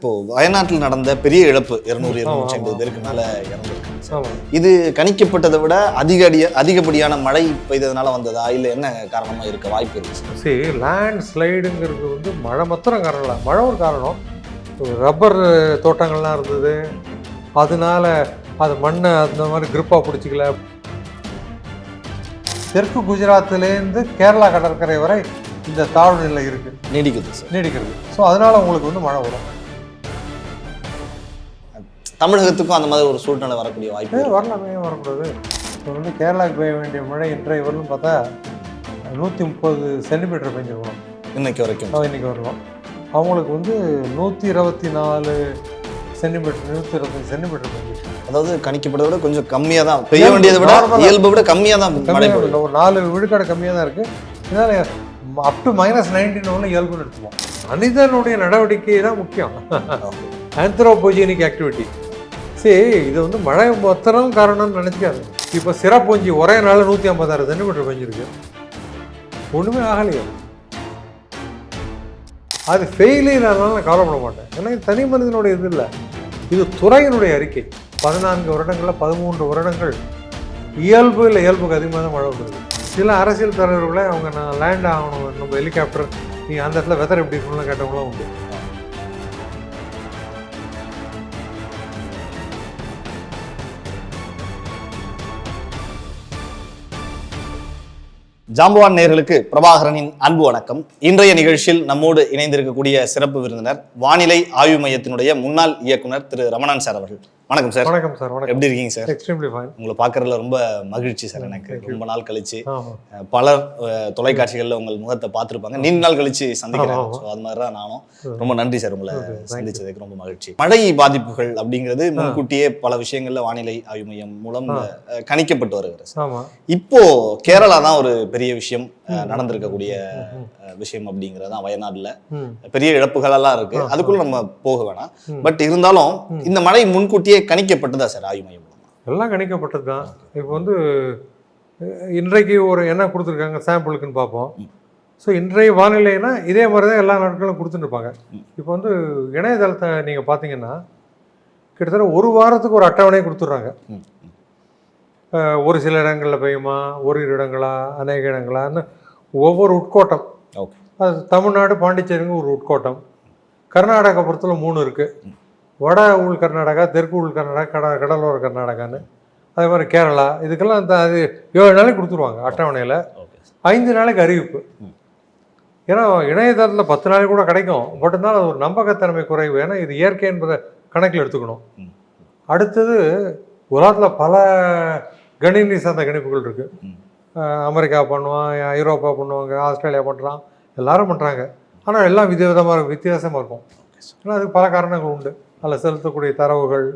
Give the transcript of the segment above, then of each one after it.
இப்போ வயநாட்டில் நடந்த பெரிய இழப்பு இருநூறு இருநூற்றி ஐம்பது பேருக்கு மேல இறந்துருக்காங்க இது கணிக்கப்பட்டதை விட அதிக அதிகப்படியான மழை பெய்ததுனால வந்ததா? இல்ல என்ன காரணமா இருக்க வாய்ப்பு இருக்கு சார்? லேண்ட் ஸ்லைடுங்கிறது வந்து மழை மாத்திரம் காரணம் இல்லை. மழை ஒரு காரணம். ரப்பர் தோட்டங்கள்லாம் இருந்தது. அதனால அது மண்ணை அந்த மாதிரி grip-ஆ பிடிச்சிக்கல. தெற்கு குஜராத்லேருந்து கேரளா கடற்கரை வரை இந்த தாழ்வு நிலை இருக்குது நீடிக்குது சார். நீடிக்கிறது. ஸோ அதனால உங்களுக்கு வந்து மழை வரும். தமிழகத்துக்கும் அந்த மாதிரி ஒரு சூழ்நிலை வரக்கூடிய வாய்ப்பு. வரலாமே வரக்கூடாது. இப்போ வந்து கேரளாவுக்கு பெய்ய வேண்டிய மழை இன்றைய வரலும் பார்த்தா நூற்றி முப்பது சென்டிமீட்டர் பெஞ்சிருக்கணும் இன்னைக்கு வரைக்கும். இன்னைக்கு வரணும் அவங்களுக்கு வந்து நூற்றி இருபத்தி நாலு சென்டிமீட்டர் நூற்றி இருபத்தஞ்சு சென்டிமீட்டர் பெஞ்சிருக்கு. அதாவது கணிக்கப்பட்டதை விட கொஞ்சம் கம்மியா தான் பெய்ய வேண்டியதை விட. இயல்பை விட தான் கம்மியாக இல்லை ஒரு நாலு விழுக்காடு கம்மியாக தான் இருக்குது இதனால் அப் டு மைனஸ் நைன்டீன் ஒன்று இயல்புன்னு எடுத்துப்போம். மனிதனுடைய நடவடிக்கை தான் முக்கியம். ஆந்த்ரோபோஜினிக் ஆக்டிவிட்டி சரி இது வந்து மழை மொத்தம் காரணம்னு நினச்சிக்காது. இப்போ சிறப்பொஞ்சி ஒரே நாளில் நூற்றி ஐம்பதாயிரம் சென்டிமீட்டர் பெஞ்சிருக்கு. ஒன்றுமே ஆகலையே. அது ஃபெயிலியனால நான் கவலைப்பட மாட்டேன். ஏன்னா இது தனி மனிதனுடைய இது இல்லை. இது துறையினுடைய அறிக்கை. பதினான்கு வருடங்களில் பதிமூன்று வருடங்கள் இயல்பு இல்லை இயல்புக்கு அதிகமாக தான் மழை வந்துருக்கு சில அரசியல் தலைவர்களை அவங்க நான் லேண்ட் ஆகணும் நம்ம ஹெலிகாப்டர் நீ அந்த இடத்துல வெதர் எப்படி இருக்கணும்னு கேட்டவங்களும் உண்டு. ஜாம்பவான் நேர்களுக்கு பிரபாகரனின் அன்பு வணக்கம். இன்றைய நிகழ்ச்சியில் நம்மோடு இணைந்திருக்கக்கூடிய சிறப்பு விருந்தினர் வானிலை ஆய்வு மையத்தினுடைய முன்னாள் இயக்குனர் திரு ரமணன் சார் அவர்கள். வணக்கம் சார். வணக்கம் சார் வணக்கம். எப்படி இருக்கீங்க சார்? எக்ஸ்ட்ரீம்லி ஃபைன் உங்களை பார்க்கறதுல ரொம்ப மகிழ்ச்சி சார் எனக்கு. ரொம்ப நாள் கழிச்சு பலர் தொலைக்காட்சிகள்ல உங்கள் முகத்தை பார்த்திருப்பாங்க. நீண்ட நாள் கழிச்சு சந்திக்கிறேன். ஸோ அது மாதிரி தான் நானும் ரொம்ப நன்றி சார் உங்களை. சந்திச்சதுக்கு ரொம்ப மகிழ்ச்சி. மழை பாதிப்புகள் அப்படிங்கிறது முன்கூட்டியே பல விஷயங்கள்ல வானிலை ஆய்வு மையம் மூலம் கணிக்கப்பட்டு வருகிறது இப்போ கேரளா தான் ஒரு பெரிய விஷயம் நடந்திருக்கக்கூடிய விஷயம் அப்படிங்கிறது தான் வயநாடுல பெரிய இழப்புகள் எல்லாம் இருக்கு அதுக்குள்ள நம்ம போக வேணாம். பட் இருந்தாலும் இந்த மழை முன்கூட்டியே கணிக்கப்பட்டதா சார் ஆய்வு மையம் எல்லாம் கணிக்கப்பட்டது தான் இப்போ வந்து இன்றைக்கு ஒரு என்ன கொடுத்துருக்காங்க சாம்பிளுக்குன்னு பார்ப்போம். ஸோ இன்றைய வானிலைனா இதே மாதிரி தான் எல்லா நாட்களும் கொடுத்துட்டுருப்பாங்க. இப்போ வந்து இணையதளத்தை நீங்கள் பார்த்தீங்கன்னா கிட்டத்தட்ட ஒரு வாரத்துக்கு ஒரு அட்டவணை கொடுத்துட்றாங்க. ஒரு சில இடங்களில் பெய்யுமா ஒரு இரு இடங்களா அநேக இடங்களான்னு ஒவ்வொரு உட்கோட்டம். அது தமிழ்நாடு பாண்டிச்சேரிங்க ஒரு உட்கோட்டம். கர்நாடகா பொறுத்தல மூணு இருக்குது வட உள் கர்நாடகா தெற்கு உள் கர்நாடகா கட கடலோர கர்நாடகான்னு. அதே மாதிரி கேரளா இதுக்கெல்லாம் இந்த அது ஏழு நாளைக்கு கொடுத்துருவாங்க அட்டவணையில். ஐந்து நாளைக்கு அறிவிப்பு. ஏன்னா இணையதளத்தில் பத்து நாளைக்கு கூட கிடைக்கும். பட் இருந்தாலும் அது ஒரு நம்பகத்தன்மை குறைவு. ஏன்னா இது இயற்கை என்பதை கணக்கில் எடுத்துக்கணும். அடுத்தது உலகத்தில் பல கணினி சார்ந்த கணிப்புகள் இருக்குது. அமெரிக்கா பண்ணுவான் ஐரோப்பா பண்ணுவாங்க ஆஸ்திரேலியா பண்ணுறான் எல்லாரும் பண்ணுறாங்க ஆனால் எல்லாம் விதவிதமாக இருக்கும் வித்தியாசமாக இருக்கும். ஏன்னா அதுக்கு பல காரணங்கள் உண்டு. அதில் செலுத்தக்கூடிய தரவுகள்.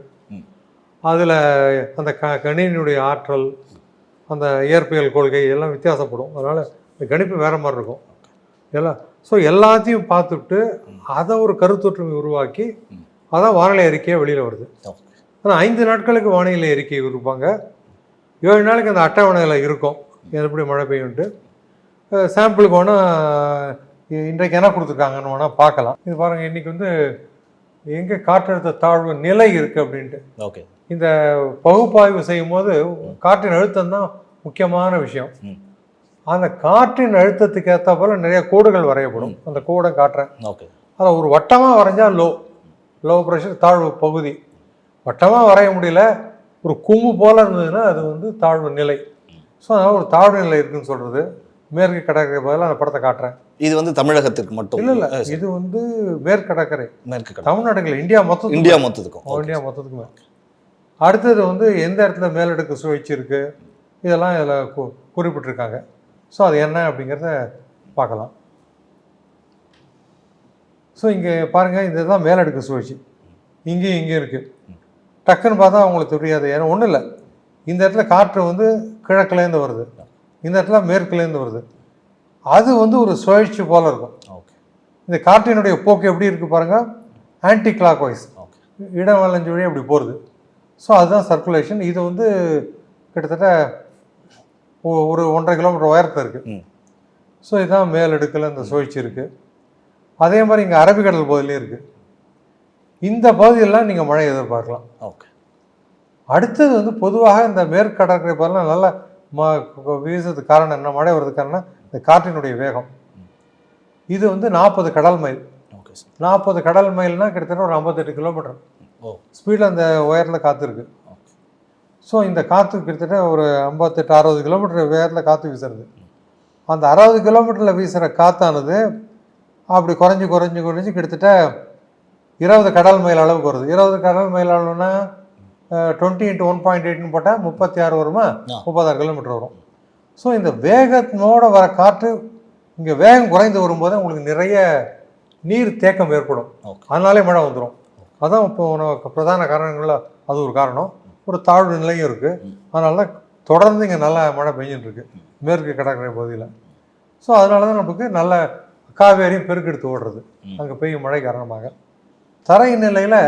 அதில் அந்த க கணினியுடைய ஆற்றல் அந்த இயற்பியல் கொள்கை எல்லாம் வித்தியாசப்படும். அதனால் இந்த கணிப்பு வேறு மாதிரி இருக்கும். எல்லாம் ஸோ எல்லாத்தையும் பார்த்துட்டு அதை ஒரு கருத்தொற்றுமை உருவாக்கி. அதான் வானிலை அறிக்கையாக வெளியில் வருது. ஆனால் ஐந்து நாட்களுக்கு வானிலை அறிக்கை இருப்பாங்க ஏழு நாளைக்கு அந்த அட்டவணையில் இருக்கும். எப்படி மழை பெய்யும்ட்டு சாம்பிளுக்கு வேணால் இன்றைக்கு என்ன கொடுத்துருக்காங்கன்னு வேணால் பார்க்கலாம். இது பாருங்கள் இன்றைக்கி வந்து எங்கே காற்றழுத்த தாழ்வு நிலை இருக்குது அப்படின்ட்டு. ஓகே. இந்த பகுப்பாய்வு செய்யும் போது காற்றின் அழுத்தம் தான் முக்கியமான விஷயம். அந்த காற்றின் அழுத்தத்துக்கு ஏற்ற போல நிறைய கோடுகள் வரையப்படும். அந்த கோடை காட்டுறேன் ஓகே. அதை ஒரு வட்டமாக வரைஞ்சா லோ லோ ப்ரெஷர் தாழ்வு பகுதி. வட்டமாக வரைய முடியல ஒரு கும்பு போல இருந்ததுன்னா அது வந்து தாழ்வு நிலை. ஸோ அதனால் ஒரு தாழ்வு நிலை இருக்குன்னு சொல்கிறது மேற்கு கடற்கரை பதிலாக அந்த படத்தை காட்டுறேன். இது வந்து தமிழகத்திற்கு மட்டும். இல்லை இல்லை. இது வந்து மேற்கு கடற்கரை. மேற்கு தமிழ்நாடுகள் இந்தியா மொத்தம் இந்தியா மொத்தத்துக்கும். இந்தியா மொத்தத்துக்குமே அடுத்தது வந்து எந்த இடத்துல மேலடுக்கு சுழற்சி இருக்கு? இதெல்லாம் இதில் கு குறிப்பிட்டிருக்காங்க. ஸோ அது என்ன அப்படிங்கிறத பார்க்கலாம். ஸோ இங்கே பாருங்கள் இதுதான் மேலடுக்கு சுழற்சி. இங்கேயும் இங்கேயும் இருக்குது டக்குன்னு பார்த்தா அவங்களுக்கு தெரியாது. ஏன்னா ஒன்றும் இல்லை. இந்த இடத்துல காற்று வந்து கிழக்குலேருந்து வருது. இந்த இடத்துல மேற்குலேருந்து வருது. அது வந்து ஒரு சுழற்சி போல இருக்கும். ஓகே. இந்த காற்றினுடைய போக்கு எப்படி இருக்குது பாருங்கள் ஆன்டி கிளாக் வைஸ் இடம் வளைஞ்சு வழி அப்படி போகிறது ஸோ அதுதான் சர்க்குலேஷன் இது வந்து கிட்டத்தட்ட ஒரு ஒன்றரை கிலோமீட்டர் உயரத்தில் இருக்குது ஸோ இதுதான் மேலடுக்கில் இந்த சுழற்சி இருக்குது அதே மாதிரி இங்கே அரபிக்கடல் பகுதியிலையும் இருக்குது இந்த பகுதியெல்லாம் நீங்கள் மழை எதிர்பார்க்கலாம். ஓகே. அடுத்தது வந்து பொதுவாக இந்த மேற்கு கடற்கரை பகுதியெல்லாம் நல்ல வீசுறதுக்கு காரணம் என்ன? மழை வர்றதுக்கு காரணம் இந்த காற்றினுடைய வேகம். இது வந்து நாற்பது கடல் மைல். நாற்பது கடல் மைல்னா கிட்டத்தட்ட ஒரு ஐம்பத்தெட்டு கிலோமீட்டர். ஸ்பீடில் அந்த உயரத்தில் காற்று இருக்கு. ஓகே. ஸோ இந்த காற்று கிட்டத்தட்ட ஒரு ஐம்பத்தெட்டு அறுபது கிலோமீட்டர் வேகத்தில் காற்று வீசுறது. அந்த அறுபது கிலோமீட்டரில் வீசுகிற காற்றானது அப்படி குறைஞ்சி குறைஞ்சி குறைஞ்சி கிட்டத்தட்ட இருபது கடல் மைல் அளவுக்கு வருது. இருபது கடல் மைல் அளவுனா டுவெண்ட்டி இன்ட்டு ஒன் பாயிண்ட் எயிட்னு போட்டால் முப்பத்தி ஆறு வருமா. முப்பத்தாறு கிலோமீட்டர் வரும். ஸோ இந்த வேகத்தினோட வர காற்று இங்கே வேகம் குறைந்து வரும்போது உங்களுக்கு நிறைய நீர் தேக்கம் ஏற்படும். அதனாலே மழை வந்துடும் அதான் இப்போ உனக்கு பிரதான காரணங்கள்ல அது ஒரு காரணம். ஒரு தாழ்வு நிலையும் இருக்குது அதனால தான் தொடர்ந்து இங்கே நல்ல மழை இருக்கு மேற்கு கடற்கரை பகுதியில். ஸோ அதனால தான் நமக்கு நல்ல காவேரியும் பெருக்கெடுத்து ஓடுறது. அங்கே பெய்யும் மழை காரணமாக. தரை நிலையில்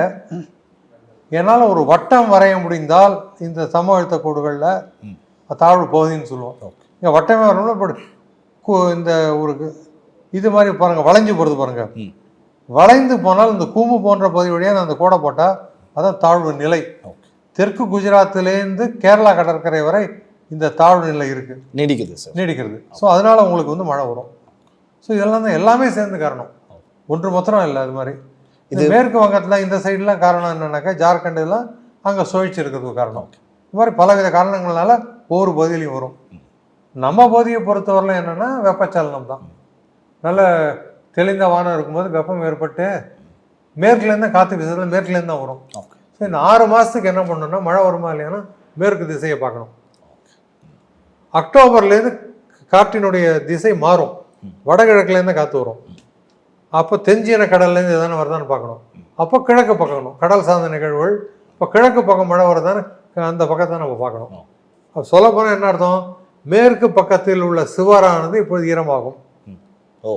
என்னால் ஒரு வட்டம் வரைய முடிந்தால் இந்த சம அழுத்த கோடுகளில். தாழ்வு பகுதின்னு சொல்லுவோம். இங்கே வட்டமே வரணும்னா இப்போ இந்த ஒரு இது மாதிரி பாருங்கள் வளைஞ்சு போகிறது பாருங்கள் வளைந்து போனால் இந்த கூம்பு போன்ற பகுதி வழியாக அந்த கோடை போட்டால் அதான் தாழ்வு நிலை. தெற்கு குஜராத்திலேருந்து கேரளா கடற்கரை வரை இந்த தாழ்வு நிலை இருக்கு. நீடிக்குது சார். நீடிக்கிறது ஸோ அதனால உங்களுக்கு வந்து மழை வரும். ஸோ இதெல்லாம் தான் எல்லாமே சேர்ந்து காரணம். ஒன்று மாத்திரம் இல்லை அது மாதிரி. இது மேற்கு வங்கத்தில் இந்த சைடுலாம் காரணம் என்னன்னாக்கா ஜார்க்கண்ட் இதெல்லாம் அங்கே சுழற்சி இருக்கிறதுக்கு காரணம். இது மாதிரி பலவித காரணங்களால ஒவ்வொரு பகுதியிலையும் வரும். நம்ம பகுதியை பொறுத்தவரையிலும் என்னன்னா வெப்பச்சலனம் தான். நல்ல தெளிந்த வானம் இருக்கும்போது வெப்பம் ஏற்பட்டு மேற்குலேருந்து காற்று வீசுறதுல மேற்குலேருந்து தான் வரும். ஸோ இந்த ஆறு மாதத்துக்கு என்ன பண்ணணும்னா மழை வருமா இல்லையானா மேற்கு திசையை பார்க்கணும். அக்டோபர்லேருந்து காற்றினுடைய திசை மாறும். வடகிழக்குலேருந்து காற்று வரும். அப்போ தெஞ்சின கடல்லேருந்து எதான வருதான்னு பார்க்கணும். அப்போ கிழக்கு பார்க்கணும் கடல் சார்ந்த நிகழ்வுகள் இப்போ கிழக்கு பக்கம் மழை வருதான்னு அந்த பக்கத்தை நம்ம பார்க்கணும். அப்போ சொல்ல போனால் என்ன அர்த்தம்? மேற்கு பக்கத்தில் உள்ள சுவரானது இப்பொழுது ஈரமாகும். ஓ.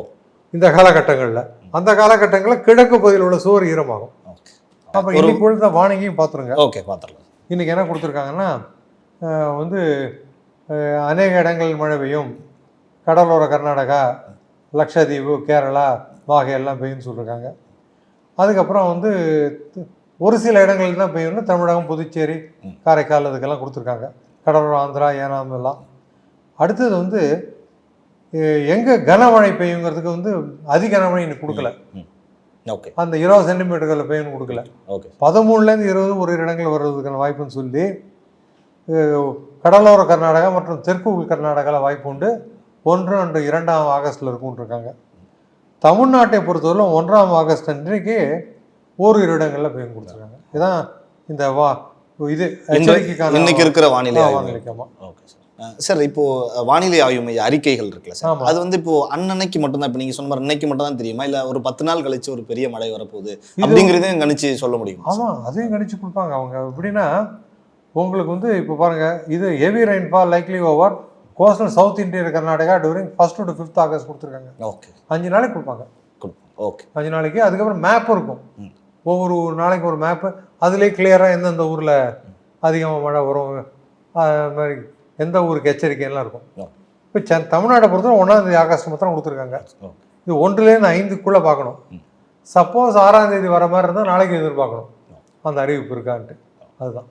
இந்த காலகட்டங்களில். அந்த காலகட்டங்களில் கிழக்கு பகுதியில் உள்ள சுவர் ஈரமாகும். அப்போ இன்னைக்கு உள்ள வானிங்கையும் பார்த்துருங்க. ஓகே பார்த்துடலாம். இன்னைக்கு என்ன கொடுத்துருக்காங்கன்னா வந்து அநேக இடங்களில் மழை பெய்யும். கடலோர கர்நாடகா லக்ஷதீவு கேரளா மாஹே எல்லாம் பெய்யும்னு சொல்லியிருக்காங்க அதுக்கப்புறம் வந்து ஒரு சில இடங்களில் தான் பெய்யும்னு தமிழகம் புதுச்சேரி காரைக்கால் இதுக்கெல்லாம் கொடுத்துருக்காங்க. கடலோர ஆந்திரா ஏனாம் எல்லாம். அடுத்தது வந்து எங்கே கனமழை பெய்யுங்கிறதுக்கு வந்து அதி கனமழை இன்னைக்கு கொடுக்கல. ஓகே. அந்த இருபது சென்டிமீட்டர்களில் பெய்யும்னு கொடுக்கல. ஓகே. பதிமூணுலேருந்து இருபது ஒரு இடங்கள் வர்றதுக்கான வாய்ப்புன்னு சொல்லி கடலோர கர்நாடகா மற்றும் தெற்கு உள் கர்நாடகாவில் வாய்ப்பு உண்டு. ஒன்று அன்று இரண்டாம் ஆகஸ்டில் இருக்கும்னு இருக்காங்க. தமிழ்நாட்டை பொறுத்தவரை ஒன்றாம் ஆகஸ்ட் அன்றைக்கு ஓரிரு இடங்களில் பெய்யும் கொடுத்துருக்காங்க இதான் இந்த வா இது இன்னைக்கு இருக்கிற வானிலை ஆ, ஆய்வு. வானிலைக்கு ஆமா. Okay sir. இப்போ வானிலை ஆய்வு மைய அறிக்கைகள் இருக்குல்ல சார். ஆமா. அது வந்து இப்போ அன்னன்னைக்கு மட்டும்தான் இப்போ நீங்க சொன்ன மாதிரி அன்னைக்கு மட்டும் தான் தெரியுமா? இல்ல ஒரு பத்து நாள் கழிச்சு ஒரு பெரிய மழை வரப்போகுது? அப்படிங்கிறதையும் கணிச்சு சொல்ல முடியுமா ஆமாம் அதையும் கணிச்சு கொடுப்பாங்க அவங்க. எப்படின்னா உங்களுக்கு வந்து இப்போ பாருங்க இது heavy rainfall likely over coastal south Indian Karnataka during first to fifth August கொடுத்துருக்காங்க. ஓகே அஞ்சு நாளைக்கு கொடுப்பாங்க. ஓகே அஞ்சு நாளைக்கு அதுக்கப்புறம் மேப் இருக்கும். ஒவ்வொரு ஒரு நாளைக்கு ஒரு மேப்பு அதுலேயே கிளியராக எந்தெந்த ஊரில் அதிகமாக மழை வரும் அது மாதிரி எந்த ஊருக்கு எச்சரிக்கைலாம் இருக்கும். இப்போ சென் தமிழ்நாட்டை பொறுத்தவரை ஒன்றாந்தேதி ஆகஸ்ட் மாத்திரம் கொடுத்துருக்காங்க. இது ஒன்றுலேருந்து ஐந்துக்குள்ளே பார்க்கணும். சப்போஸ் ஆறாம் தேதி வர மாதிரி இருந்தால் நாளைக்கு எதிர்பார்க்கணும். அந்த அறிவிப்பு இருக்கான்ட்டு. அதுதான்.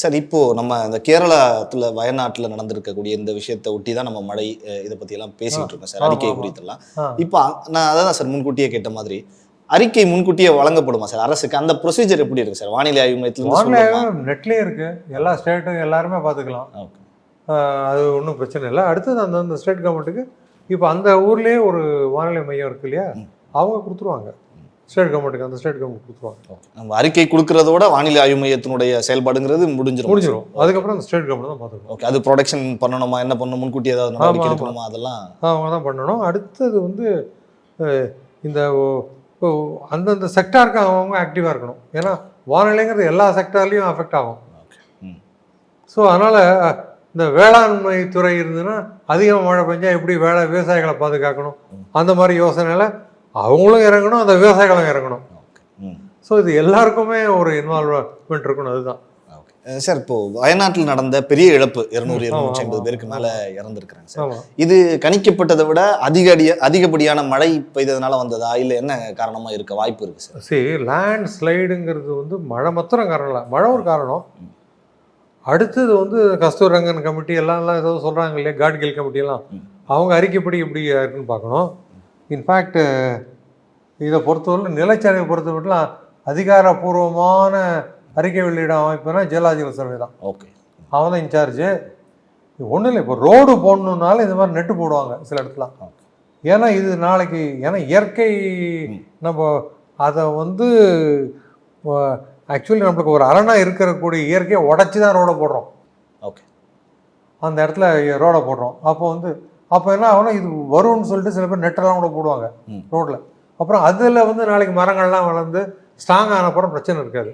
சார் இப்போ நம்ம இந்த கேரளத்துல வயநாட்டுல நடந்திருக்கக்கூடிய இந்த விஷயத்தை ஒட்டி தான் நம்ம மழை இதை பத்தி எல்லாம் பேசிட்டு இருக்கோம் சார் அறிக்கை. குறித்தெல்லாம். இப்போ நான் அதான் சார் முன்கூட்டியே கேட்ட மாதிரி அறிக்கை முன்கூட்டியே வழங்கப்படுமா சார்? அரசுக்கு அந்த ப்ரொசீஜர் எப்படி இருக்கு சார்? வானிலை ஆய்வு மையத்துல வானிலை நெட்லேயே இருக்கு. எல்லா ஸ்டேட்டும் எல்லாருமே பார்த்துக்கலாம். அது ஒன்றும் பிரச்சனை இல்லை. அடுத்தது அந்த அந்த ஸ்டேட் கவர்மெண்ட்டுக்கு இப்போ அந்த ஊர்லேயே ஒரு வானிலை மையம் இருக்கு இல்லையா? அவங்க கொடுத்துருவாங்க. ஸ்டேட் கவர்மெண்ட்டுக்கு அந்த ஸ்டேட் கவர்மெண்ட் கொடுத்துருவாங்க. நம்ம அறிக்கை கொடுக்கறதோட வானிலை ஆய்வு மையத்தினுடைய செயல்பாடுங்கிறது முடிஞ்சிடும் முடிஞ்சிடும் அதுக்கப்புறம் அந்த ஸ்டேட் கவர்மெண்ட் தான் பார்த்துக்கணும். ஓகே அது ப்ரொடக்ஷன் பண்ணணுமா என்ன பண்ணணும் முன்கூட்டி ஏதாவது நடவடிக்கை. எடுக்கணுமா அதெல்லாம்? அவங்க தான் பண்ணணும். அடுத்தது வந்து இந்த அந்தந்த செக்டாருக்கு அவங்க ஆக்டிவாக இருக்கணும். ஏன்னா வானிலைங்கிறது எல்லா செக்டார்லேயும் அஃபெக்ட் ஆகும். ஸோ அதனால் இந்த வேளாண்மை துறை இருந்ததுன்னா அதிகமாக மழை பெஞ்சா எப்படி வேலை விவசாயிகளை பாதுகாக்கணும்? அந்த மாதிரி யோசனையில் அவங்களும் இறங்கணும் அந்த விவசாயிகளும் இறங்கணும். ஸோ இது எல்லாருக்குமே ஒரு இன்வால்வ்மெண்ட் இருக்கணும் அதுதான். சார் இப்போ வயநாட்டில் நடந்த பெரிய இழப்பு இருநூறு இருநூற்றி ஐம்பது பேருக்கு. மேல இறந்துருக்கிறாங்க சார். இது கணிக்கப்பட்டதை விட அதிக அதிகப்படியான மழை பெய்ததுனால வந்ததா? இல்ல என்ன காரணமா இருக்க வாய்ப்பு இருக்கு சார்? சரி லேண்ட் ஸ்லைடுங்கிறது வந்து மழை மாத்திரம் காரணம் இல்லை. மழை ஒரு காரணம். அடுத்தது வந்து கஸ்தூரங்கன் கமிட்டி எல்லாம் ஏதோ சொல்கிறாங்க இல்லையா? காட்கில் கமிட்டி எல்லாம். அவங்க அறிக்கைப்படி எப்படி இருக்குன்னு பார்க்கணும். இன்ஃபேக்ட் இதை பொறுத்தவரை நிலச்சரிவை பொறுத்தவரைலாம் அதிகாரப்பூர்வமான அறிக்கை வெளியிட அமைப்புனா ஜியலாஜிக்கல் சர்வே தான். ஓகே அவன் தான் இன்சார்ஜு ஒன்றும் இல்லை இப்போ ரோடு போடணுன்னாலும் இந்த மாதிரி நெட்டு போடுவாங்க சில இடத்துல. ஏன்னா இது நாளைக்கு ஏன்னா இயற்கை நம்ம அதை வந்து ஆக்சுவலி நம்மளுக்கு ஒரு அரணா இருக்கக்கூடிய இயற்கையை உடச்சி தான் ரோடை போடுறோம். ஓகே அந்த இடத்துல ரோடை போடுறோம். அப்போ வந்து அப்போ என்ன ஆகும்னா இது வரும்னு சொல்லிட்டு சில பேர் நெட்டெல்லாம் கூட போடுவாங்க. ரோட்டில் அப்புறம் அதில் வந்து நாளைக்கு மரங்கள்லாம் வளர்ந்து ஸ்ட்ராங் ஆனப்புறம் பிரச்சனை இருக்காது.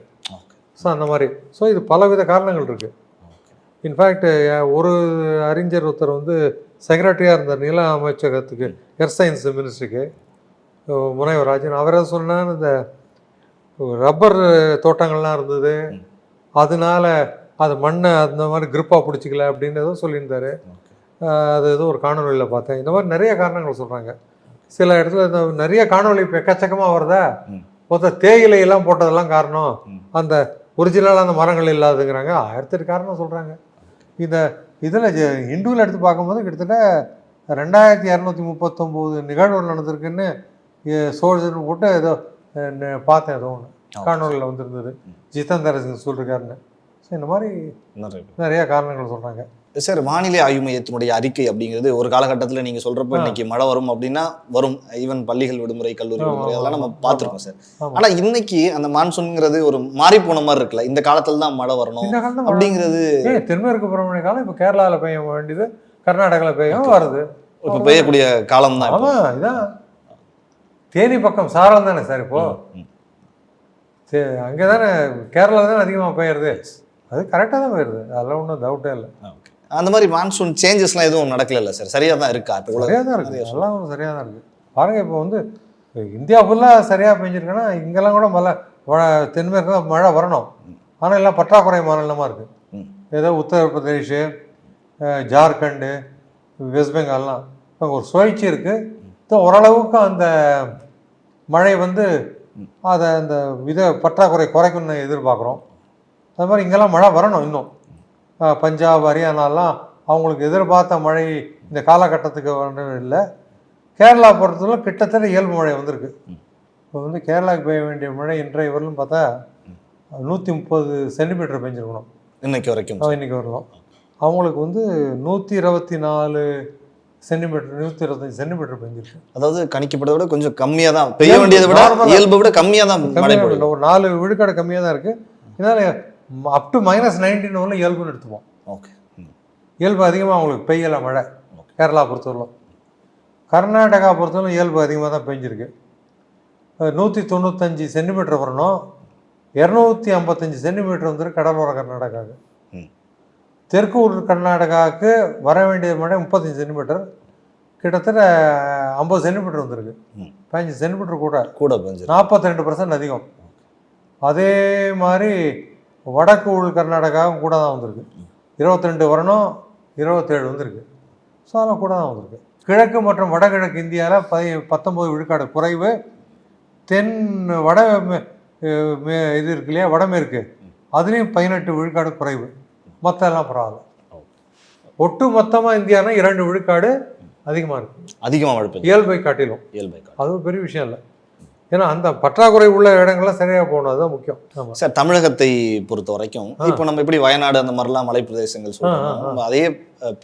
ஸோ அந்த மாதிரி. ஸோ இது பலவித காரணங்கள் இருக்குது இன்ஃபேக்ட் ஒரு அறிஞர் ஒருத்தர் வந்து செக்ரட்டரியாக இருந்தார் நில அமைச்சகத்துக்கு எர்த் சயின்ஸ் மினிஸ்ட்ரிக்கு முனைவர் ராஜன் அவர் சொன்னார் இந்த ரப்பர் தோட்டங்கள்லாம் இருந்தது. அதனால அது மண்ணை அந்த மாதிரி grip-ஆ பிடிச்சிக்கல அப்படின்னு ஏதோ சொல்லியிருந்தாரு. அது ஏதோ ஒரு காணொலியில் பார்த்தேன். இந்த மாதிரி நிறைய காரணங்கள் சொல்கிறாங்க சில இடத்துல இந்த நிறைய காணொளி இப்போ எக்கச்சக்கமாக வருதா. மொத்த தேயிலை எல்லாம் போட்டதெல்லாம் காரணம். அந்த ஒரிஜினலாக அந்த மரங்கள் இல்லாதுங்கிறாங்க ஆயிரத்தெட்டு காரணம் சொல்கிறாங்க இந்த இதில் இந்துவில் எடுத்து பார்க்கும்போது கிட்டத்தட்ட ரெண்டாயிரத்தி இரநூத்தி முப்பத்தொம்போது நிகழ்வுகள் நடந்திருக்குன்னு சோழர்னு போட்டு ஏதோ பார்த்தேன் ஏதோ ஒன்று காணொலியில் வந்திருந்தது. ஜிதேந்தர் சிங் சொல்லிருக்காருன்னு. ஸோ இந்த மாதிரி நிறைய காரணங்கள் சொல்கிறாங்க சார் வானிலை ஆய்வு மையத்தினுடைய அறிக்கை அப்படிங்கிறது ஒரு காலகட்டத்தில் நீங்க சொல்றப்ப ஆ. இன்னைக்கு மழை வரும் அப்படின்னா வரும். ஈவன் பள்ளிகள் விடுமுறை கல்லூரி விடுமுறை அதெல்லாம் நம்ம. பார்த்துருக்கோம் சார். ஆமா. ஆனா இன்னைக்கு அந்த மான்சூன்ங்கிறது ஒரு மாறி போன மாதிரி இருக்குல்ல. இந்த காலத்துல தான் மழை வரணும் அப்படிங்கிறது தென்மேற்கு பருவமழை காலம் இப்போ கேரளாவில் பெய்ய வேண்டியது கர்நாடகாவில் பெய்யும் வருது. இப்ப பெய்யக்கூடிய காலம் தான் இதான். தேனி பக்கம் சாரல் தானே சார் இப்போ? அங்கே தானே கேரளாவில் தானே அதிகமாக பெய்யுறது? அது கரெக்டாக தான் போயிருது அதெல்லாம் ஒன்றும் டவுட்டே இல்லை. அந்த மாதிரி மான்சூன் சேஞ்சஸ்லாம் எதுவும் நடக்கல சரியா சரியா தான் இருக்கா? இப்போ சரியாக தான் இருக்குது எல்லாம் சரியாக தான் இருக்குது பாருங்கள் இப்போ வந்து இந்தியா ஃபுல்லாக சரியாக பெஞ்சிருக்குன்னா இங்கெல்லாம் கூட மழை தென்மேற்கு தான் மழை வரணும். ஆனால் எல்லாம் பற்றாக்குறை மாநிலமாக இருக்குது. ஏதோ உத்தரப்பிரதேஷ் ஜார்க்கண்டு வெஸ்ட் பெங்கால்லாம். இப்போ ஒரு சுழற்சி இருக்குது ஓரளவுக்கு அந்த மழை வந்து அதை அந்த வித பற்றாக்குறை குறைக்கும்னு எதிர்பார்க்குறோம். அது மாதிரி இங்கெல்லாம் மழை வரணும் இன்னும். பஞ்சாப் ஹரியானாலாம் அவங்களுக்கு எதிர்பார்த்த மழை இந்த காலகட்டத்துக்கு வரணும் இல்லை. கேரளா பொறுத்தவரை கிட்டத்தட்ட இயல்பு மழை வந்திருக்கு. இப்போ வந்து கேரளாவுக்கு பெய்ய வேண்டிய மழை இன்றைய வரலும் பார்த்தா நூற்றி முப்பது சென்டிமீட்டர் பெஞ்சிருக்கணும். இன்னைக்கு வரைக்கும். இன்னைக்கு வரலாம் அவங்களுக்கு வந்து நூற்றி இருபத்தி நாலு சென்டிமீட்டர் நூற்றி இருபத்தஞ்சி சென்டிமீட்டர் பெஞ்சிருக்கு. அதாவது கணிக்கப்பட்டதை விட கொஞ்சம் கம்மியா தான். பெய்ய வேண்டியதை விட. இயல்பை விட தான் கம்மியாக இல்லை ஒரு நாலு விழுக்காடு கம்மியாக தான் இருக்குது இதனால் அப் டு மைனஸ் நைன்டீன் வரலும் இயல்புன்னு எடுத்துப்போம். ஓகே இயல்பு அதிகமாக அவங்களுக்கு பெய்யலை மழை. கேரளா பொறுத்தவரைக்கும் கர்நாடகா பொறுத்தவரைக்கும் இயல்பு அதிகமாக தான் பெஞ்சிருக்கு. நூற்றி தொண்ணூத்தஞ்சு சென்டிமீட்டர் வரணும். இரநூத்தி ஐம்பத்தஞ்சு சென்டிமீட்டர் வந்து கடலோர கர்நாடகாவுக்கு. ம். தெற்கு உள் கர்நாடகாவுக்கு வர வேண்டிய மழை முப்பத்தஞ்சு சென்டிமீட்டர் கிட்டத்தட்ட ஐம்பது சென்டிமீட்டர் வந்திருக்கு. ம். பதினஞ்சு சென்டிமீட்டர் கூட. கூட நாற்பத்தி ரெண்டு பர்சன்ட் அதிகம். அதே மாதிரி வடக்கு உள் கர்நாடகாவும் கூட தான் வந்திருக்கு. இருபத்தி ரெண்டு வரணும் இருபத்தேழு வந்திருக்கு. ஸோ அதெல்லாம் கூட தான் வந்திருக்கு. கிழக்கு மற்றும் வடகிழக்கு இந்தியாவில் பதி பத்தொம்பது விழுக்காடு குறைவு. தென் வட மே- இது இருக்கு இல்லையா? வடமேற்கு. அதுலேயும் பதினெட்டு விழுக்காடு குறைவு. மற்ற எல்லாம் பரவாயில்ல. ஒட்டு மொத்தமாக இந்தியானா இரண்டு விழுக்காடு அதிகமாக இருக்கு. அதிகமா மழை பெய்யும் இயல்பை காட்டிலும். இயல்பை காலம் அது ஒரு பெரிய விஷயம் இல்லை. ஏன்னா அந்த பற்றாக்குறை உள்ள இடங்கள்லாம் சரியாக போகணும் அதுதான் முக்கியம் சார் தமிழகத்தை பொறுத்த வரைக்கும். இப்போ நம்ம எப்படி வயநாடு அந்த மாதிரிலாம் மலை பிரதேசங்கள். நம்ம அதே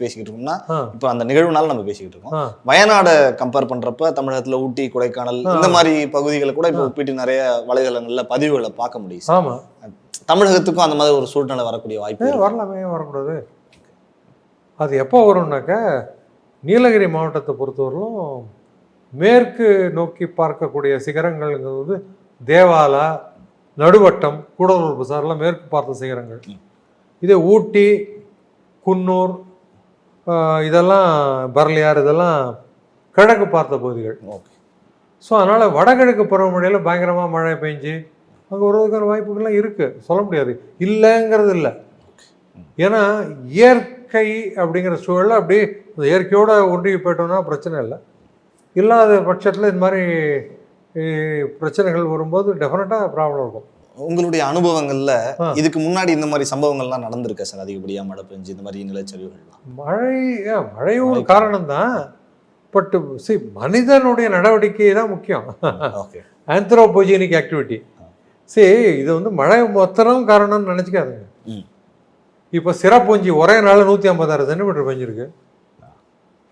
பேசிக்கிட்டு இருக்கோம்னா இப்போ அந்த நிகழ்வுனால நம்ம பேசிக்கிட்டு இருக்கோம் வயநாடை கம்பேர் பண்றப்ப தமிழகத்துல ஊட்டி கொடைக்கானல். இந்த மாதிரி பகுதிகளை கூட இப்போ ஒப்பிட்டு நிறைய வலைதளங்கள்ல பதிவுகளை பார்க்க. ஆமாம் தமிழகத்துக்கும் அந்த மாதிரி ஒரு சூழ்நிலை வரக்கூடிய வாய்ப்பு. வரலாமே வரக்கூடாது அது எப்போ வரும்னாக்கா நீலகிரி மாவட்டத்தை பொறுத்தவரையிலும் மேற்கு நோக்கி பார்க்கக்கூடிய சிகரங்கள்ங்கிறது வந்து தேவாலா நடுவட்டம் கூடலூர் பசார்லாம் மேற்கு பார்த்த சிகரங்கள். இதே ஊட்டி குன்னூர் இதெல்லாம் பரலியார் இதெல்லாம் கிழக்கு பார்த்த பகுதிகள். ஓகே. ஸோ அதனால் வடகிழக்கு பருவமழையில் பயங்கரமாக மழை பெஞ்சு அங்கே வருவதற்கான வாய்ப்புகள்லாம் இருக்குது சொல்ல முடியாது. இல்லைங்கிறது இல்லை. ஏன்னா இயற்கை அப்படிங்கிற சூழல்ல அப்படியே இந்த இயற்கையோட ஒன்றி போயிட்டோம்னா பிரச்சனை இல்லை. இல்லாத பட்சத்தில் இந்த மாதிரி பிரச்சனைகள் வரும்போது டெஃபினட்டாக ப்ராப்ளம் இருக்கும். உங்களுடைய அனுபவங்கள்ல. இதுக்கு முன்னாடி இந்த மாதிரி சம்பவங்கள்லாம் நடந்திருக்கா சார்? அதிகப்படியா மழை பெஞ்சு இந்த மாதிரி நிலச்சரிவுகள்லாம். மழை மழையும் ஒரு காரணம் தான் பட் சி மனிதனுடைய நடவடிக்கை தான் முக்கியம். ஓகே. ஆந்த்ரோபோஜினிக் ஆக்டிவிட்டி சரி இது வந்து மழை மொத்தமும் காரணம்னு நினச்சிக்காதுங்க. இப்போ சிறப்புஞ்சி ஒரே நாள் நூற்றி ஐம்பத்தாறு சென்டிமீட்டர் பெஞ்சிருக்கு.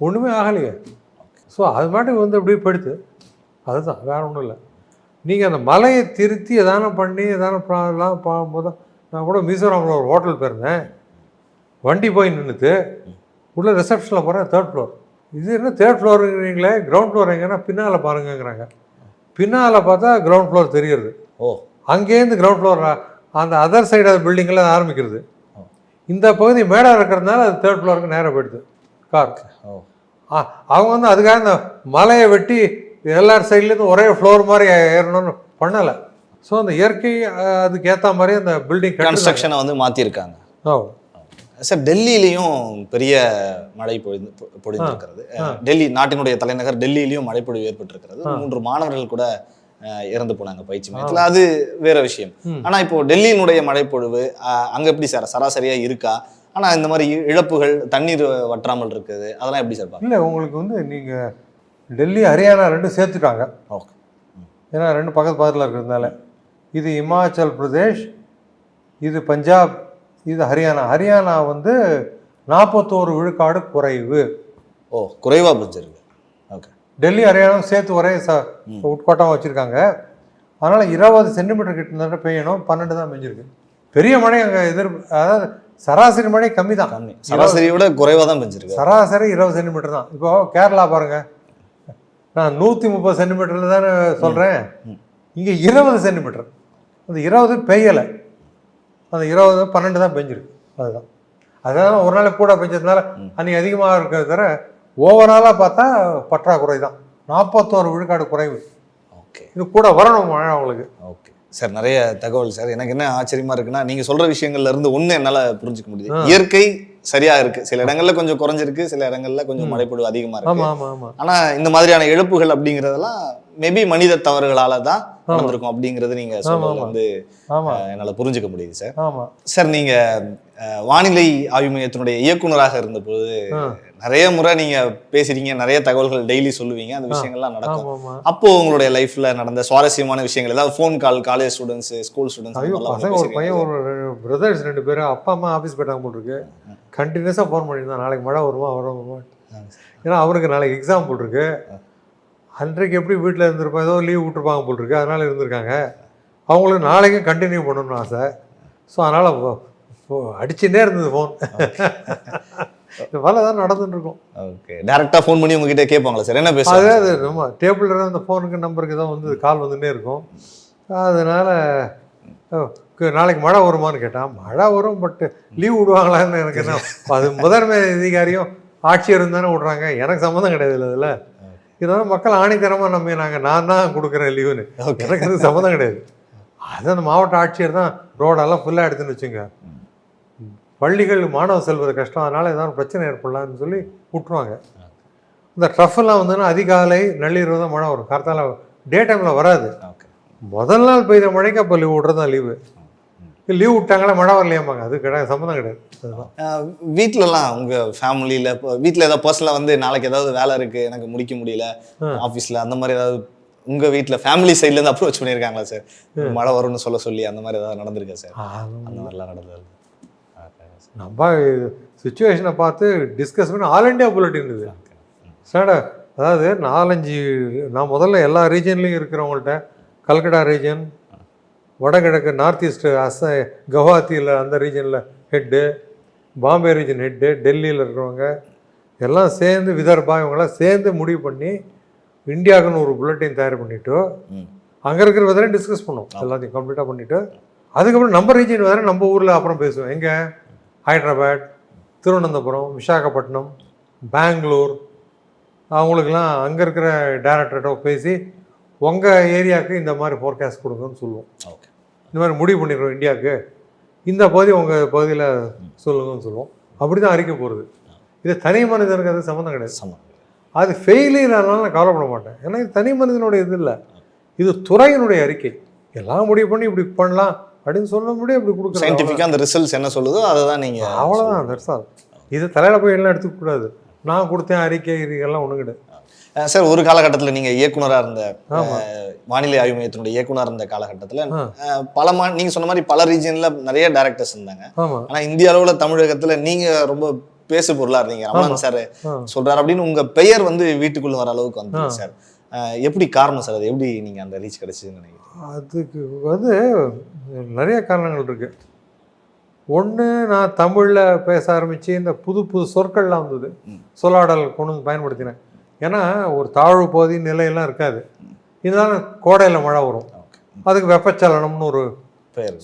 ஒன்றுமே ஆகலையே. ஸோ அது மாட்டுக்கு வந்து அப்படியே படுத்து அதுதான் வேற ஒன்றும் இல்லை. நீங்கள் அந்த மலையை திருத்தி எதான பண்ணி எதான ப்ராப்ளம் பார்க்கும்போது நான் கூட மிசோராமில் ஒரு ஹோட்டல் போயிருந்தேன். வண்டி போய் நின்றுது உள்ள ரிசப்ஷனில் போகிறேன் தேர்ட் ஃப்ளோர் இது என்ன தேர்ட் ஃப்ளோருங்கிறீங்களே கிரவுண்ட் ஃப்ளோர் எங்கன்னா பின்னால் பாருங்கங்கிறாங்க. பின்னால் பார்த்தா கிரவுண்ட் ஃப்ளோர் தெரியுது. ஓ. அங்கேருந்து கிரவுண்ட் ஃப்ளோர் அந்த அதர் சைடு ஆஃப் பில்டிங்கில் ஆரம்பிக்கிறது. இந்த பகுதி மேடா இருக்கிறதுனால அது தேர்ட் ஃப்ளோருக்கு நேராக போயிடுது. கார் ஓ. அவங்க வந்து அதுக்காக இந்த மலையை வெட்டி எல்லார் சைட்லேருந்து ஒரே ஃப்ளோர் மாதிரி ஏறணும்னு பண்ணலை. ஸோ அந்த இயற்கை அதுக்கு ஏற்ற மாதிரி அந்த பில்டிங் கன்ஸ்ட்ரக்ஷனை வந்து மாத்திருக்காங்க. ஓ. சார் டெல்லியிலையும் பெரிய மழை பொழிந்து பொழிந்திருக்கிறது. டெல்லி நாட்டினுடைய தலைநகர் டெல்லியிலையும் மழைப்பொழிவு ஏற்பட்டிருக்கிறது. மூன்று மாணவர்கள் கூட இறந்து போனாங்க பயிற்சி மையத்தில். அது வேற விஷயம். ஆனா இப்போ டெல்லியினுடைய மழைப்பொழிவு அங்க எப்படி சார் சராசரியா இருக்கா? ஆனா இந்த மாதிரி இழப்புகள் தண்ணீர் வற்றாமல் இருக்குது. அதெல்லாம் எப்படி சார் இல்லை உங்களுக்கு வந்து நீங்கள் டெல்லி ஹரியானா ரெண்டும் சேர்த்துட்டாங்க. ஓகே. ஏன்னா ரெண்டு பக்கத்து பக்கத்தில் இருக்கிறதுனால. இது இமாச்சல் பிரதேஷ் இது பஞ்சாப் இது ஹரியானா. ஹரியானா வந்து நாற்பத்தோரு விழுக்காடு குறைவு. ஓ குறைவா பெஞ்சிருக்கு ஓகே. டெல்லி ஹரியானாவும் சேர்த்து ஒரே ச உட்கோட்டம் வச்சுருக்காங்க. அதனால் இருபது சென்டிமீட்டர் கிட்ட பெய்யணும். பன்னெண்டு தான் பெஞ்சிருக்கு. பெரிய மழை அங்கே எதிர் அதாவது சராசரி மழை கம்மி தான் கம்மி. சராசரியை விட குறைவா தான் பெஞ்சிருக்கு. சராசரி இருபது சென்டிமீட்டர் தான். இப்போ கேரளா பாருங்க. நான் நூற்றி முப்பது சென்டிமீட்டர்ல தானே சொல்கிறேன் இங்கே இருபது சென்டிமீட்டர் அந்த இருபது பெய்யலை. அந்த இருபது பன்னெண்டு தான் பெஞ்சிருக்கு. அதுதான். அதனால ஒரு நாளைக்கு கூட பெஞ்சதுனால அன்னைக்கு அதிகமாக இருக்கிறத தவிர ஓவராலாக பார்த்தா பற்றாக்குறை தான். நாற்பத்தோரு விழுக்காடு குறைவு. ஓகே. இது கூட வரணும் மழை அவங்களுக்கு. சார் நிறைய தகவல் சார். எனக்கு என்ன ஆச்சரியமா இருக்குன்னா நீங்க சொல்ற விஷயங்கள்ல இருந்து ஒண்ணு என்னால புரிஞ்சுக்க முடியுது. இயற்கை சரியா இருக்கு. சில இடங்கள்ல கொஞ்சம் குறைஞ்சிருக்கு சில இடங்கள்ல கொஞ்சம் மழைப்பொழிவு அதிகமா இருக்கு. ஆனா இந்த மாதிரியான இழப்புகள் அப்படிங்கறதெல்லாம் மேபி மனித தவறுகளால தான் நடந்திருக்கும் அப்படிங்கறது நீங்க சொல்றது வந்து என்னால புரிஞ்சுக்க முடியுது சார். சார் நீங்க வானிலை ஆய்வு மையத்தினுடைய இயக்குனராக இருந்தபோது. நிறைய முறை நீங்க பேசுறீங்க நிறைய தகவல்கள் டெய்லி சொல்லுவீங்க அந்த விஷயங்கள்லாம் நடக்கும். அப்போ உங்களுடைய லைஃப்ல நடந்த சுவாரஸ்யமான விஷயங்கள் ஏதாவது phone call college students school பசங்க ஒரு பையன் ஸ்டூடெண்ட்ஸ் ஒரு பிரதர்ஸ் ரெண்டு பேரும் அப்பா அம்மா ஆஃபீஸ் போயிட்டாங்க போல் இருக்கு. கண்டினியூஸாக ஃபோன் பண்ணியிருந்தான் நாளைக்கு மழை வருமா வரும் ஏன்னா அவனுக்கு நாளைக்கு எக்ஸாம் போட்டிருக்கு அன்றைக்கு எப்படி வீட்டில் இருந்திருப்போம் ஏதோ லீவ் விட்டுருப்பாங்க போல் இருக்கு அதனால் இருந்திருக்காங்க. அவங்களுக்கு நாளைக்கும் கண்டினியூ பண்ணணும்னு ஆசை. ஸோ அதனால் அடிச்சுட்டே இருந்தது ஃபோன் வேலை தான் நடந்துட்டு இருக்கும் ஓகே டேரக்டா ஃபோன் பண்ணி உங்ககிட்ட கேட்பாங்களா சார்? என்ன அதே பேசுறாங்க? அது நம்ம டேபிளில் இருந்த அந்த ஃபோனுக்கு நம்பருக்கு தான் வந்து கால் வந்துட்டே இருக்கும். அதனால நாளைக்கு மழை வருமான்னு கேட்டான் மழை வரும் பட் லீவ் விடுவாங்களான்னு எனக்கு என்ன அது முதன்மை அதிகாரியும் ஆட்சியரும் தானே விடுறாங்க. எனக்கு சம்மந்தம் கிடையாது இல்லை அதில் இதெல்லாம் மக்கள் ஆணித்தரமாக நம்பினாங்க. நான் தான் கொடுக்குறேன் லீவுன்னு. எனக்கு அது சம்மந்தம் கிடையாது. அது அந்த மாவட்ட ஆட்சியர் தான் ரோடெல்லாம் ஃபுல்லாக எடுத்துன்னு வச்சுங்க. பள்ளிகள் மாணவ செல்வது கஷ்டம். அதனால் ஏதாவது பிரச்சனை ஏற்படலாம்னு சொல்லி விட்டுருவாங்க இந்த ட்ரஃப்லாம் வந்துன்னா அதிகாலை நள்ளிரவு தான் மழை வரும். கார்த்தால டே டைமில் வராது. முதல் நாள் பெய்த மழைக்கு அப்போ லீவ் விட்றது தான் லீவு லீவ் விட்டாங்களா மழை வரலையாம்பாங்க. அது கிடையாது சம்மந்தம் கிடையாது. அதுதான். வீட்லலாம் உங்க ஃபேமிலியில வீட்ல ஏதாவது பர்சனலா வந்து நாளைக்கு ஏதாவது வேலை இருக்கு எனக்கு முடிக்க முடியல ஆஃபீஸ்ல அந்த மாதிரி ஏதாவது உங்க வீட்ல ஃபேமிலி சைட்ல இருந்து அப்ரோச் பண்ணியிருக்காங்களா சார் மழை வரும்னு சொல்ல சொல்லி அந்த மாதிரி ஏதாவது நடந்திருக்கா சார் அந்த மாதிரிலாம் நடந்தது. நம்ம சுச்சுவேஷனை பார்த்து டிஸ்கஸ் பண்ணி ஆல் இண்டியா புல்லட்டின் இது சார் அதாவது நாலஞ்சு நான் முதல்ல எல்லா ரீஜன்லேயும் இருக்கிறவங்கள்ட்ட கல்கட்டா ரீஜன் வடகிழக்கு நார்த் ஈஸ்ட் அச கவுஹாத்தியில் அந்த ரீஜனில் ஹெட்டு பாம்பே ரீஜன் ஹெட்டு டெல்லியில் இருக்கிறவங்க எல்லாம் சேர்ந்து விதர்பா இவங்கெல்லாம் சேர்ந்து முடிவு பண்ணி இந்தியாவுக்குன்னு ஒரு புல்லட்டின் தயார் பண்ணிவிட்டு. அங்கே இருக்கிற விதரையும் டிஸ்கஸ் பண்ணோம். எல்லாத்தையும் கம்ப்ளீட்டாக பண்ணிவிட்டு அதுக்கப்புறம் நம்ம ரீஜன் வேறு நம்ம ஊரில் அப்புறம் பேசுவோம். எங்கே? ஹைதராபாத் திருவனந்தபுரம் விசாகப்பட்டினம் பெங்களூர். அவங்களுக்கெல்லாம் அங்கே இருக்கிற டேரக்டர்கிட்ட பேசி உங்கள் ஏரியாவுக்கு இந்த மாதிரி ஃபோர்காஸ்ட் கொடுங்கன்னு சொல்லுவோம். ஓகே இந்த மாதிரி முடிவு பண்ணிடுறோம் இந்தியாவுக்கு. இந்த பகுதி உங்கள் பகுதியில் சொல்லுங்கன்னு சொல்லுவோம். அப்படி தான் அறிக்கை போகிறது இது தனி மனிதனுக்கு அது சம்மந்தம் கிடையாது. சமம் அது ஃபெயிலியர் ஆனாலும் நான் கவலைப்பட மாட்டேன். ஏன்னா இது தனி மனிதனுடைய இது இல்லை. இது துறையினுடைய அறிக்கை. எல்லாம் முடிவு பண்ணி இப்படி பண்ணலாம் அப்படின்னு சொல்ல முடியும் இப்படி கொடுக்குறாங்க சயின்டிஃபிக்காக அந்த ரிசல்ட்ஸ் என்ன சொல்லுதோ அதை தான் நீங்க அவ்வளோதான் தர்சால் இது தலையில போய் எல்லாம் எடுத்துக்கக்கூடாது நான் கொடுத்தேன் அறிக்கை எல்லாம் ஒன்றும் கிடையாது சார் ஒரு காலகட்டத்தில் நீங்க இயக்குனரா இருந்த வானிலை ஆய்வு மையத்தினுடைய இயக்குனர் இருந்த காலகட்டத்தில் பல மா நீங்க சொன்ன மாதிரி பல ரீஜன்ல நிறைய டேரக்டர்ஸ் இருந்தாங்க. ஆமாம் ஆனா இந்திய அளவுல தமிழகத்துல நீங்க ரொம்ப பேசு பொருளா இருந்தீங்க ரமணன் சார். சொல்றாரு அப்படின்னு உங்க பெயர் வந்து வீட்டுக்குள்ள வர அளவுக்கு வந்தது சார். எப்படி காரணம் சார்? அது எப்படி நீங்க அந்த ரீச் கிடைச்சதுன்னு நினைக்கிறீங்க? அதுக்கு வந்து நிறைய காரணங்கள் இருக்கு. ஒன்று நான் தமிழில் பேச ஆரம்பித்து இந்த புது புது சொற்கள்லாம் வந்தது. சொல்லாடல் கொண்டு வந்து பயன்படுத்தினேன். ஏன்னா ஒரு தாழ்வு பகுதி நிலையெல்லாம் இருக்காது. இருந்தாலும் கோடையில் மழை வரும். அதுக்கு வெப்பச்சலனம்னு ஒரு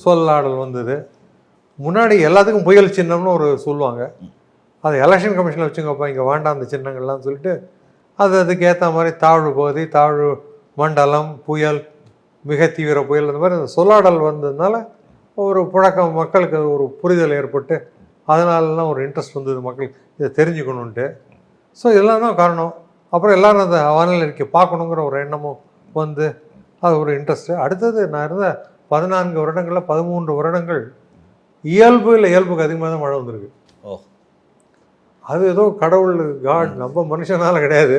சொல்லாடல் வந்தது. முன்னாடி எல்லாத்துக்கும் புயல் சின்னம்னு ஒரு சொல்லுவாங்க. அது எலெக்ஷன் கமிஷனில் வச்சுங்கப்பா இங்கே வேண்டாம் அந்த சின்னங்கள்லாம் சொல்லிட்டு அது அதுக்கு ஏற்ற மாதிரி தாழ்வு பகுதி தாழ்வு மண்டலம் புயல் மிக தீவிர புயல் அந்த மாதிரி அந்த சொல்லாடல் வந்ததுனால ஒரு புழக்கம் மக்களுக்கு ஒரு புரிதல் ஏற்பட்டு அதனாலலாம் ஒரு இன்ட்ரெஸ்ட் வந்தது மக்கள். இதை தெரிஞ்சுக்கணுன்ட்டு. ஸோ இதெல்லாம் தான் காரணம். அப்புறம் எல்லாரும் அந்த வானிலை பார்க்கணுங்கிற ஒரு எண்ணமும் வந்து அது ஒரு இன்ட்ரெஸ்ட்டு அடுத்தது நான் இருந்த பதினான்கு வருடங்களில் பதிமூன்று வருடங்கள் இயல்பு இல்லை இயல்புக்கு அதிகமாக தான் மழை வந்திருக்கு. ஓ. அது ஏதோ கடவுள் காட் நம்ம மனுஷனால கிடையாது.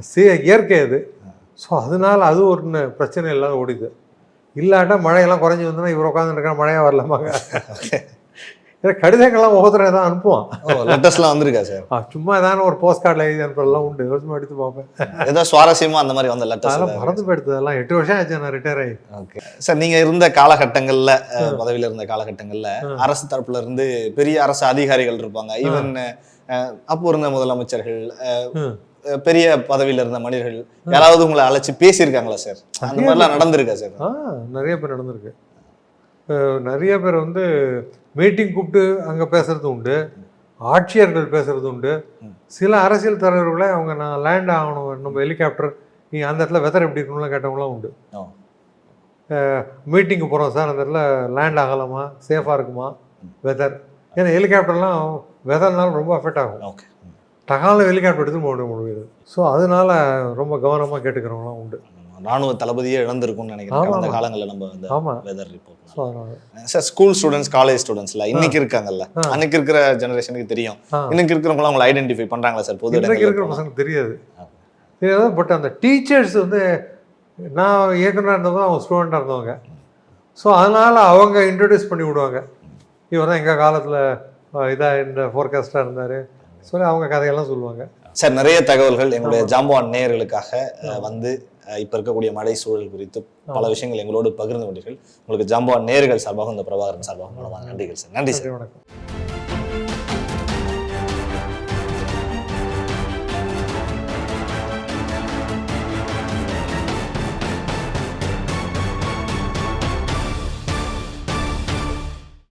சி இயற்கை அது. ஸோ அதனால அது ஒரு பிரச்சனை இல்லாத ஓடிது. இல்லாட்டா மழையெல்லாம் குறைஞ்சி வந்தோன்னா இவர் உட்காந்துருக்கா மழையாக வரலாமாங்க. ஏன்னா கடிதங்கள்லாம் ஒவ்வொருத்தரும் தான் அனுப்புவான். லெட்டர்ஸ்லாம் வந்திருக்கா சார்? சும்மா ஏதாவது ஒரு போஸ்ட் கார்டில் எழுதி அனுப்புறதெல்லாம் உண்டு. யோசனை எடுத்து பார்ப்பேன். ஏதோ சுவாரஸ்யமா அந்த மாதிரி வந்த லெட்டர்ஸ் அதெல்லாம் மறந்து போயிடுது. அதெல்லாம் எட்டு வருஷம் ஆச்சு நான் ரிட்டையர் ஆகி. ஓகே சார் நீங்க இருந்த காலகட்டங்கள்ல பதவியில இருந்த காலகட்டங்கள்ல அரசு தரப்புல இருந்து பெரிய அரசு அதிகாரிகள் இருப்பாங்க. ஈவன் அப்போ இருந்த முதலமைச்சர்கள் பெரிய பதவியில இருந்த மனிதர்கள் யாராவது உங்களை அழைச்சு பேசியிருக்காங்களா சார் அந்த மாதிரிலாம் நடந்திருக்கா சார் நிறைய பேர் நடந்திருக்கு. நிறைய பேர் வந்து மீட்டிங் கூப்பிட்டு அங்கே பேசுறது உண்டு. ஆட்சியர்கள் பேசுறது உண்டு. சில அரசியல் தலைவர்களை அவங்க நான் லேண்ட் ஆகணும் நம்ம ஹெலிகாப்டர் நீ அந்த இடத்துல வெதர் எப்படி இருக்கணும்லாம் கேட்டவங்களாம் உண்டு. மீட்டிங்கு போகிறோம் சார் அந்த இடத்துல லேண்ட் ஆகலாமா சேஃபாக இருக்குமா வெதர் ஏன்னா ஹெலிகாப்டர்லாம் வெதர்னால ரொம்ப அஃபெக்ட் ஆகும். ஓகே ஹெலிகாப்டர் எடுத்து போக முடியாது. ஸோ அதனால ரொம்ப கவனமாக கேட்டுக்கிறவங்களாம் உண்டு. ராணுவ தளபதியே இழந்திருக்கும்னு நினைக்கிறேன். ஆமா. காலங்கள்ல நம்ம இந்த weather report sir school students college ஸ்டூடெண்ட்ஸ்ல இன்னைக்கு இருக்காங்கல்ல. அன்னைக்கு இருக்கிற ஜெனரேஷனுக்கு தெரியும். இன்னைக்கு இருக்கிறவங்க அவங்களை ஐடென்டிஃபை பண்றாங்களா சார் பொது இருக்கிற பசங்களுக்கு தெரியாது. தெரியாது பட் அந்த டீச்சர்ஸ் வந்து நான் இயக்குனராக இருந்தபோது அவங்க ஸ்டூடெண்ட்டாக இருந்தவங்க. ஸோ அதனால் அவங்க இன்ட்ரடியூஸ் பண்ணி விடுவாங்க. இவர் தான் எங்கள் காலத்தில் இதாக இந்த ஃபோர்காஸ்டாக இருந்தார். சொல்லி அவங்க கதையெல்லாம் சொல்லுவாங்க. சார் நிறைய தகவல்கள் எங்களுடைய ஜாம்பவான் நேயர்களுக்காக வந்து இப்ப இருக்கக்கூடிய மழை சூழல் குறித்து பல விஷயங்கள் எங்களோடு பகிர்ந்து கொண்டீர்கள். உங்களுக்கு ஜாம்பவான் நேயர்கள் சார்பாக இந்த பிரபாகரன் சார்பாக மனமார்ந்த நன்றிகள் சார். நன்றி சார். வணக்கம்.